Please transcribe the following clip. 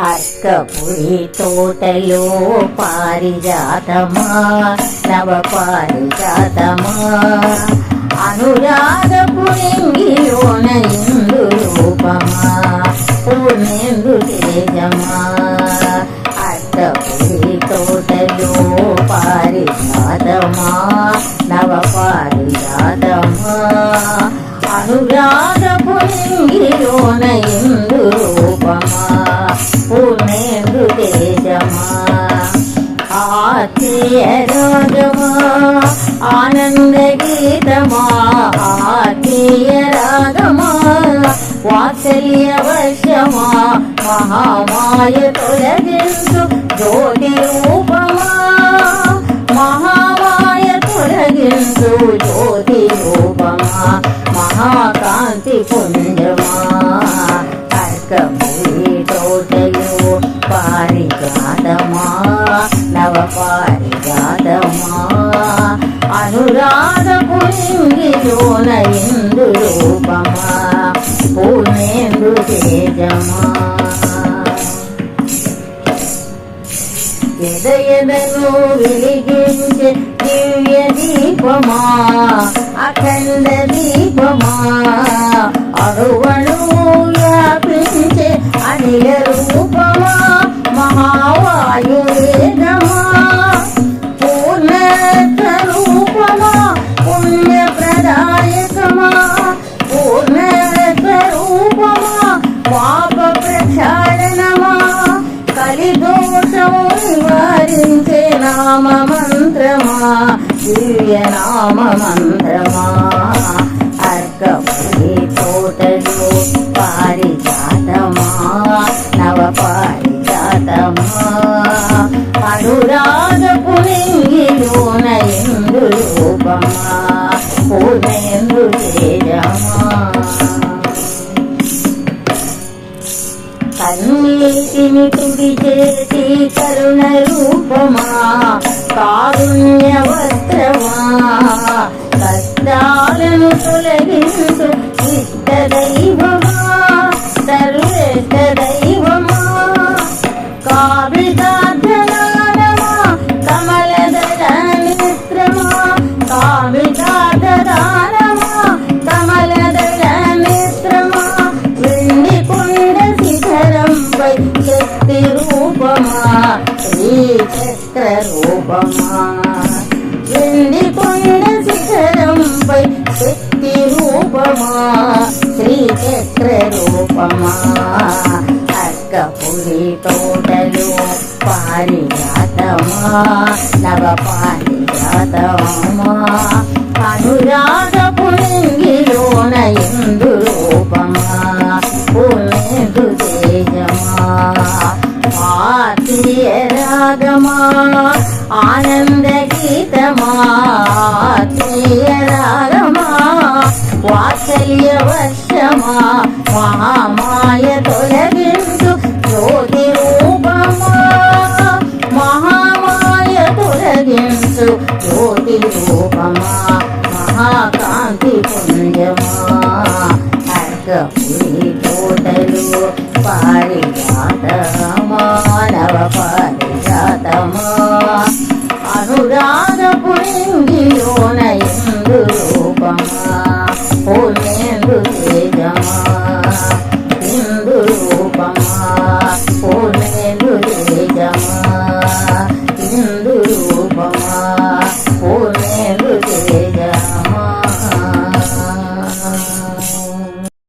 అర్కపురి తోటలో పారిజాతమా నవ పారిజాతమా? అనురాధపురింగిలోన ఇందు రూపమా పూర్ణేందు తేజమా? అర్కపురి తోటలో పారిజాతమా నవ పారిజాతమా? అనురాధపురింగిలోన ఇందు రూపమా? పూర్ణేందు తేజమా ఆత్మీయ రాగమా ఆనంద గీతమా ఆత్మీయ రాగమా వాత్సల్య వర్షమా మహామాయ తొలగించు జ్యోతి రూపమా మహామాయ తొలగించు జ్యోతి రూపమా మహాకాంతి పుంజమా అర్కమూరి పారిజాతమా నవ పారిజాతమా అనురాగ పురింగిలోన ఇందు రూపమా పూర్ణేందు తేజమా ఎదయదను వెలిగించే దివ్య దీపమా అఖండ దీపమా అరువణు నామ మంత్రమా దివ్య నామ మంత్రమా అర్కపురి తోటలు పారిజాతమా? నవ పారిజాతమా అనురాగ పురింగిలోన ఇందు రూపమా పూర్ణేందు తేజమా కన్నీటిని తుడి చేసి కరుణ రూపమా కారుణ్య వస్త్రమా కష్టాలను తొలగించు ఇష్ట దైవమా సర్వేష్ట దైవమా కావిదాధనానమా కమలదర మిత్రమా కావిదాధనానమా శక్తి రూపమా శ్రీచక్ర రూపమా వెండి కొండ శిఖరంపై శక్తి రూపమా శ్రీచక్ర రూపమా అక్కపురి తోటలు పారిజాతమా నవ పారిజాతమా అనురాగ పురింగిలోన ఇందు ఆత్మీయ రాగమా ఆనంద గీతమా ఆత్మీయ రాగమా వాత్సల్య వర్షమా మహామాయ తొలగించు జ్యోతి రూపమా మహామాయ తొలగించు జ్యోతి రూపమా మహాకాంతి పుణ్యమా అర్కపురి తోటలు పారిజాతమా నవ పారిజాతమా